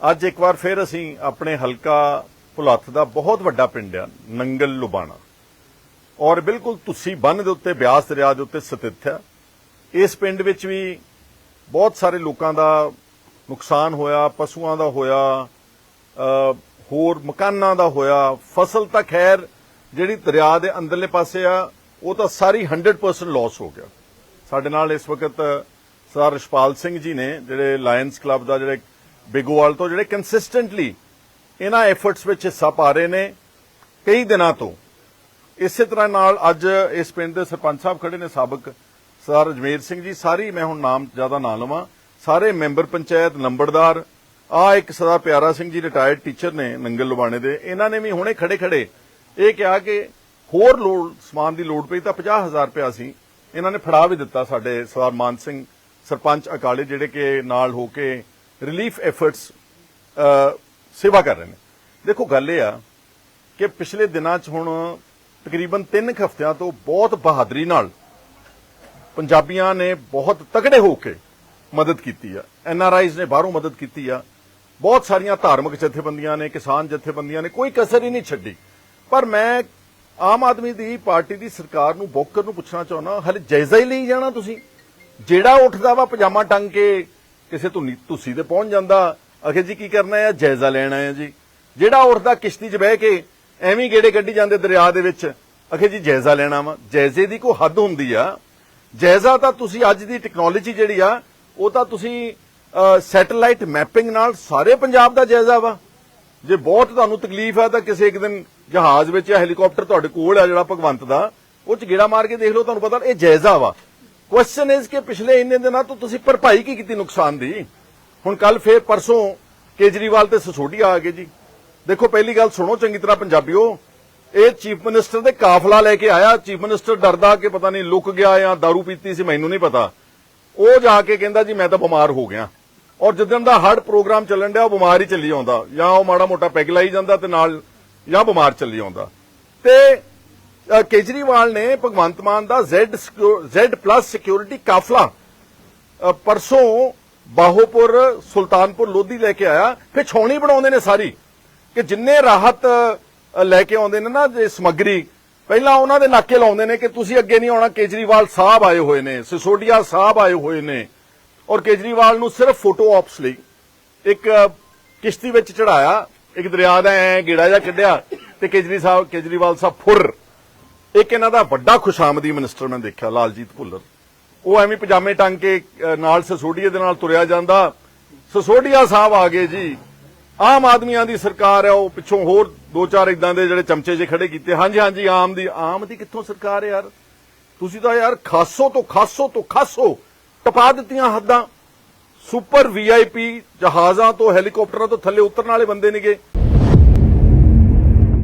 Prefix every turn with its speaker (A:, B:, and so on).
A: ਅੱਜ ਇੱਕ ਵਾਰ ਫਿਰ ਅਸੀਂ ਆਪਣੇ ਹਲਕਾ ਭੁਲੱਥ ਦਾ ਬਹੁਤ ਵੱਡਾ ਪਿੰਡ ਆ, ਨੰਗਲ ਲੁਬਾਣਾ। ਔਰ ਬਿਲਕੁਲ ਤੁਸੀਂ ਬੰਨ ਦੇ ਉੱਤੇ, ਬਿਆਸ ਦਰਿਆ ਦੇ ਉੱਤੇ ਸਥਿਤ ਹੈ ਇਸ ਪਿੰਡ ਵਿੱਚ ਵੀ ਬਹੁਤ ਸਾਰੇ ਲੋਕਾਂ ਦਾ ਨੁਕਸਾਨ ਹੋਇਆ, ਪਸ਼ੂਆਂ ਦਾ ਹੋਇਆ ਹੋਰ ਮਕਾਨਾਂ ਦਾ ਹੋਇਆ। ਫਸਲ ਤਾਂ ਖੈਰ ਜਿਹੜੀ ਦਰਿਆ ਦੇ ਅੰਦਰਲੇ ਪਾਸੇ ਆ, ਉਹ ਤਾਂ ਸਾਰੀ 100% ਲਾਸ ਹੋ ਗਿਆ। ਸਾਡੇ ਨਾਲ ਇਸ ਵਕਤ ਸਰਦਾਰ ਰਿਸ਼ਪਾਲ ਸਿੰਘ ਜੀ ਨੇ, ਜਿਹੜੇ ਲਾਇਨਸ ਕਲੱਬ ਦਾ ਜਿਹੜੇ ਬਿਗੋਵਾਲ ਤੋਂ ਜਿਹੜੇ ਕੰਸਿਸਟੈਂਟਲੀ ਇਹਨਾਂ ਐਫਰਟਸ ਵਿੱਚ ਹਿੱਸਾ ਪਾ ਰਹੇ ਨੇ, ਕਈ ਦਿਨਾਂ ਤੋਂ। ਇਸੇ ਤਰ੍ਹਾਂ ਨਾਲ ਅੱਜ ਇਸ ਪਿੰਡ ਦੇ ਸਰਪੰਚ ਸਾਹਿਬ ਖੜੇ ਨੇ, ਸਾਬਕ ਸਰ ਅਜਮੇਰ ਸਿੰਘ ਜੀ, ਸਾਰੀ ਮੈਂ ਹੁਣ ਨਾਮ ਜ਼ਿਆਦਾ ਨਾ ਲਵਾਂ, ਸਾਰੇ ਮੈਂਬਰ ਪੰਚਾਇਤ ਨੰਬਰਦਾਰ, ਆ ਇੱਕ ਸਰਦਾਰ ਪਿਆਰਾ ਸਿੰਘ ਜੀ ਰਿਟਾਇਰਡ ਟੀਚਰ ਨੇ ਨੰਗਲ ਲੁਬਾਣੇ ਦੇ, ਇਹਨਾਂ ਨੇ ਵੀ ਹੁਣੇ ਖੜੇ ਖੜੇ ਇਹ ਕਿਹਾ ਕਿ ਹੋਰ ਲੋੜ, ਸਮਾਨ ਦੀ ਲੋੜ ਪਈ ਤਾਂ 50000 ਰੁਪਇਆ ਸੀ ਇਹਨਾਂ ਨੇ ਫੜਾ ਵੀ ਦਿੱਤਾ ਸਾਡੇ ਸਰਦਾਰ ਮਾਨ ਸਿੰਘ, ਸਰਪੰਚ ਅਕਾਲੀ ਜਿਹੜੇ ਕਿ ਨਾਲ ਹੋ ਕੇ ਰਿਲੀਫ ਐਫਰਟਸ ਸੇਵਾ ਕਰ ਰਹੇ ਨੇ। ਦੇਖੋ, ਗੱਲ ਇਹ ਆ ਕਿ ਪਿਛਲੇ ਦਿਨਾਂ 'ਚ ਹੁਣ ਤਕਰੀਬਨ 3 ਹਫ਼ਤਿਆਂ ਤੋਂ ਬਹੁਤ ਬਹਾਦਰੀ ਨਾਲ ਪੰਜਾਬੀਆਂ ਨੇ ਬਹੁਤ ਤਕੜੇ ਹੋ ਕੇ ਮਦਦ ਕੀਤੀ ਆ। ਐਨ ਆਰ ਆਈਜ਼ ਨੇ ਬਾਹਰੋਂ ਮਦਦ ਕੀਤੀ ਆ। ਬਹੁਤ ਸਾਰੀਆਂ ਧਾਰਮਿਕ ਜਥੇਬੰਦੀਆਂ ਨੇ, ਕਿਸਾਨ ਜਥੇਬੰਦੀਆਂ ਨੇ, ਕੋਈ ਕਸਰ ਹੀ ਨਹੀਂ ਛੱਡੀ। ਪਰ ਮੈਂ ਆਮ ਆਦਮੀ ਦੀ ਪਾਰਟੀ ਦੀ ਸਰਕਾਰ ਨੂੰ, ਬੋਕਰ ਨੂੰ ਪੁੱਛਣਾ ਚਾਹੁੰਦਾ, ਹਲੇ ਜਾਇਜ਼ਾ ਹੀ ਲਈ ਜਾਣਾ ਤੁਸੀਂ? ਜਿਹੜਾ ਉੱਠਦਾ ਵਾ ਪਜਾਮਾ ਟੰਗ ਕੇ ਕਿਸੇ ਧੁਨੀ ਧੁੱਸੀ ਤੇ ਪਹੁੰਚ ਜਾਂਦਾ। ਅਖੇ ਜੀ ਕੀ ਕਰਨਾ ਹੈ? ਜਾਇਜ਼ਾ ਲੈਣਾ ਹੈ ਜੀ। ਜਿਹੜਾ ਉੱਠਦਾ ਕਿਸ਼ਤੀ 'ਚ ਬਹਿ ਕੇ ਐਵੇਂ ਗੇੜੇ ਕੱਢੀ ਜਾਂਦੇ ਦਰਿਆ ਦੇ ਵਿੱਚ, ਅਖੇ ਜੀ ਜਾਇਜ਼ਾ ਲੈਣਾ ਵਾ ਜਾਇਜ਼ੇ ਦੀ ਕੋਈ ਹੱਦ ਹੁੰਦੀ ਆ। ਜਾਇਜ਼ਾ ਤਾਂ ਤੁਸੀਂ ਅੱਜ ਦੀ ਟੈਕਨੋਲੋਜੀ ਜਿਹੜੀ ਆ, ਉਹ ਤਾਂ ਤੁਸੀਂ ਸੈਟੇਲਾਈਟ ਮੈਪਿੰਗ ਨਾਲ ਸਾਰੇ ਪੰਜਾਬ ਦਾ ਜਾਇਜ਼ਾ ਵਾ। ਜੇ ਬਹੁਤ ਤੁਹਾਨੂੰ ਤਕਲੀਫ ਆ ਤਾਂ ਕਿਸੇ ਇੱਕ ਦਿਨ ਜਹਾਜ਼ ਵਿੱਚ ਜਾਂ ਹੈਲੀਕਾਪਟਰ ਤੁਹਾਡੇ ਕੋਲ ਆ ਜਿਹੜਾ ਭਗਵੰਤ ਦਾ, ਉਹ ਚ ਗੇੜਾ ਮਾਰ ਕੇ ਦੇਖ ਲਓ, ਤੁਹਾਨੂੰ ਪਤਾ ਇਹ ਜਾਇਜ਼ਾ ਵਾ। ਕੁਐਸਚਨ ਇਜ਼ ਕਿ ਪਿਛਲੇ ਇੰਨੇ ਦਿਨਾਂ ਤੋਂ ਤੁਸੀਂ ਭਰਪਾਈ ਕੀ ਕੀਤੀ ਨੁਕਸਾਨ ਦੀ? ਹੁਣ ਕੱਲ ਫੇਰ ਪਰਸੋਂ ਕੇਜਰੀਵਾਲ ਤੇ ਸਸੋਡੀਆ ਆ ਗਏ ਜੀ। ਦੇਖੋ, ਪਹਿਲੀ ਗੱਲ ਸੁਣੋ ਚੰਗੀ ਤਰ੍ਹਾਂ ਪੰਜਾਬੀਓ। ਇਹ ਚੀਫ ਮਿਨਿਸਟਰ ਦੇ ਕਾਫਲਾ ਲੈ ਕੇ ਆਇਆ। ਚੀਫ ਮਿਨਿਸਟਰ ਡਰਦਾ ਕਿ ਪਤਾ ਨਹੀਂ ਲੁੱਕ ਗਿਆ ਜਾਂ दारू ਪੀਤੀ ਸੀ, ਮੈਨੂੰ ਨਹੀਂ ਪਤਾ। ਉਹ ਜਾ ਕੇ ਕਹਿੰਦਾ, ਜੀ, ਮੈਂ ਤਾਂ ਬਿਮਾਰ ਹੋ ਗਿਆ। ਔਰ ਜਿੱਦਣ ਦਾ ਹਰਡ ਪ੍ਰੋਗਰਾਮ ਚੱਲਣ ਡਿਆ, ਉਹ ਬਿਮਾਰ ਹੀ ਚੱਲੀ ਆਉਂਦਾ। ਜਾਂ ਉਹ ਮਾੜਾ ਮੋਟਾ ਪੈਗ ਲਾਈ ਜਾਂਦਾ ਤੇ ਨਾਲ ਜਾਂ ਬਿਮਾਰ ਚੱਲੀ ਆਉਂਦਾ। ਤੇ ਕੇਜਰੀਵਾਲ ਨੇ ਭਗਵੰਤ ਮਾਨ ਦਾ Z Z+ ਸਿਕਿਉਰਿਟੀ ਕਾਫਲਾ ਪਰਸੋਂ ਬਾਹੋਪੁਰ, ਸੁਲਤਾਨਪੁਰ ਲੋਧੀ ਲੈ ਕੇ ਆਇਆ। ਫਿਰ ਛਾਉਣੀ ਬਣਾਉਂਦੇ ਨੇ ਸਾਰੀ। ਕਿ ਜਿੰਨੇ ਰਾਹਤ ਲੈ ਕੇ ਆਉਂਦੇ ਨੇ ਨਾ ਜੇ ਸਮੱਗਰੀ, ਪਹਿਲਾਂ ਉਹਨਾਂ ਦੇ ਨਾਕੇ ਲਾਉਂਦੇ ਨੇ ਕਿ ਤੁਸੀਂ ਅੱਗੇ ਨਹੀਂ ਆਉਣਾ, ਕੇਜਰੀਵਾਲ ਸਾਹਿਬ ਆਏ ਹੋਏ ਨੇ ਸਿਸੋਡੀਆ ਸਾਹਿਬ ਆਏ ਹੋਏ ਨੇ। ਔਰ ਕੇਜਰੀਵਾਲ ਨੂੰ ਸਿਰਫ ਫੋਟੋ ਆਪਸ ਲਈ ਇੱਕ ਕਿਸ਼ਤੀ ਵਿੱਚ ਚੜਾਇਆ ਇੱਕ ਦਰਿਆ ਦਾ ਐ ਗੇੜਾ ਜਿਹਾ ਕੱਢਿਆ ਤੇ ਕੇਜਰੀ ਸਾਹਿਬ, ਕੇਜਰੀਵਾਲ ਸਾਹਿਬ ਫੁਰ। ਇੱਕ ਇਹਨਾਂ ਦਾ ਵੱਡਾ ਖੁਸ਼ਾਮਦੀ ਮਿਨਿਸਟਰ ਮੈਂ ਦੇਖਿਆ, ਲਾਲਜੀਤ ਭੁੱਲਰ। ਉਹ ਐਵੇਂ ਪਜਾਮੇ ਟੰਗ ਕੇ ਨਾਲ ਸਸੋਡੀਆ ਦੇ ਨਾਲ ਤੁਰਿਆ ਜਾਂਦਾ। ਸਸੋਡੀਆ ਸਾਹਿਬ ਆ ਗਏ ਜੀ। ਆਮ ਆਦਮੀਆਂ ਦੀ ਸਰਕਾਰ ਹੈ ਉਹ ਪਿੱਛੋਂ ਹੋਰ ਦੋ ਚਾਰ ਇਦਾਂ ਦੇ ਜਿਹੜੇ ਚਮਚੇ ਜੇ ਖੜੇ ਕੀਤੇ। ਹਾਂਜੀ ਹਾਂਜੀ, ਆਮ ਦੀ ਆਮ ਦੀ ਕਿੱਥੋਂ ਸਰਕਾਰ ਹੈ ਯਾਰ? ਤੁਸੀਂ ਤਾਂ ਯਾਰ ਖਾਸੋ ਤੋਂ ਖਾਸੋ ਤੋਂ ਖਾਸੋ ਟਪਾ ਦਿੱਤੀਆਂ ਹੱਦਾਂ। ਸੁਪਰ ਵੀਆਈਪੀ ਜਹਾਜ਼ਾਂ ਤੋਂ, ਹੈਲੀਕਾਪਟਰਾਂ ਤੋਂ ਥੱਲੇ ਉਤਰਨ ਵਾਲੇ ਬੰਦੇ ਨੇਗੇ।